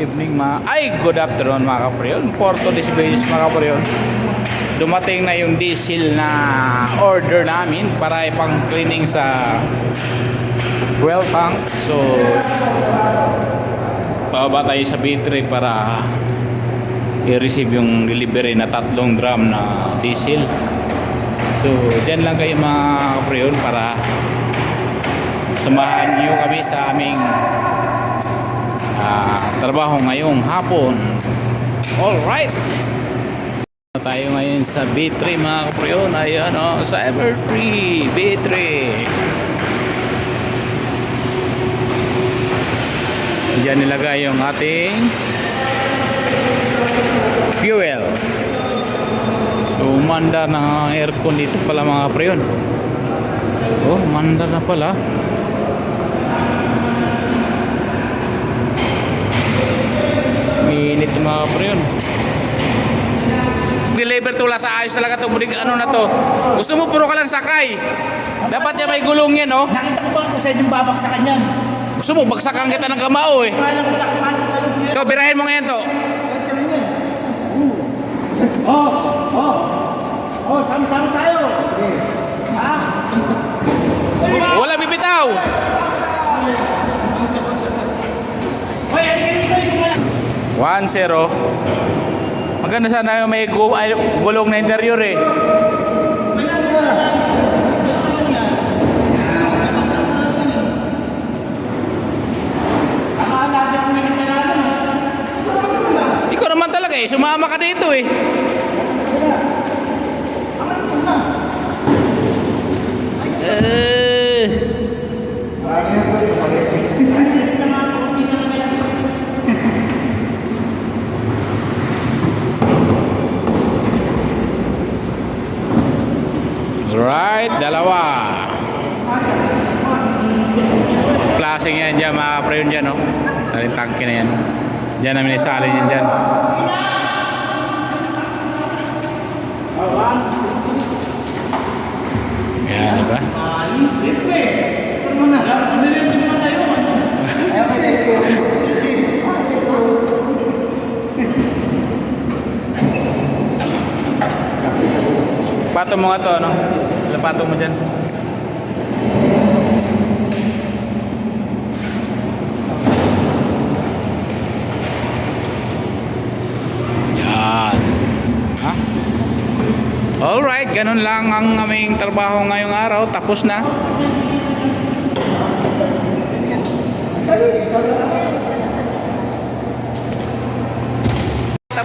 Evening mga, ay good afternoon mga kapriyon. Porto Displays mga kapriyon. Dumating na yung diesel na order namin para ipang cleaning sa well tank. So, bababa tayo sa B3 para i-receive yung delivery na tatlong drum na diesel. So, dyan lang kayo mga kapriyon para samahan niyo kami sa aming ah, trabaho ngayong hapon. Alright! Tayo ngayon sa B3 mga kapriyon. Ayan o, Cyber 3, B3. Diyan nilagay yung ating fuel. So, mandar na aircon dito pala mga kapriyon. Oh, mandar na pala. Deliver to sa ayos talaga to. Budig, ano na to. Gusto mo puro ka lang sakay. Dapat yan may gulong yan, no? Nakita ko ba kung saan yung babaksakan yan? Gusto mo, bagsakan kita ng kamao eh. Ikaw, birahin mo ngayon to. Oh! Oh! Oh, sama-sama tayo! Ha? Wala bibitaw. Dito? 1-0. Maganda sana yung may gu- ay, gulong na interior eh. Ikaw naman talaga eh. Sumama ka dito. Eh. Dalawa. Klaseng yan dyan, mga pre dyan, no? Taling tangke na yan. Diyan namin isalin yan dyan. Yan, diba? Pato mo nga to, no? Lapato mo dyan. Yan. Ha? Alright, ganun lang ang aming trabaho ngayong araw. Tapos na.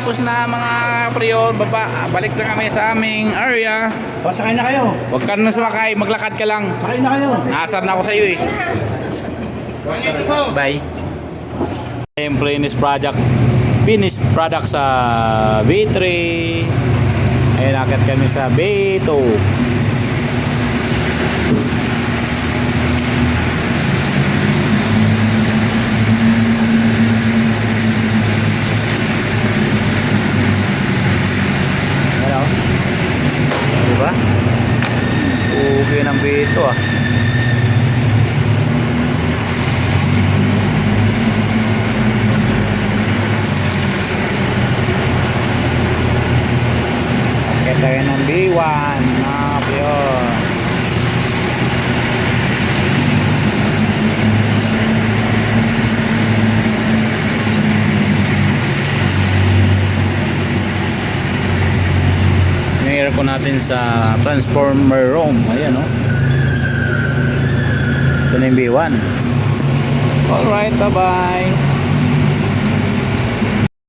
Tapos na mga priyon, baba, balik na kami sa aming area. O, sakay na kayo. Huwag ka na sumakay, maglakad ka lang. Sakay na kayo. Naasar na ako sa iyo eh. Bye. Yung finished project, finished product sa V3. Ayun, akit kami sa B2. Hello? Diba? Ng B2 ah. Akit tayo ng B1 mga piyon. Aircon natin sa transformer room. Ayan o. Ito na yung B1. Alright, bye-bye.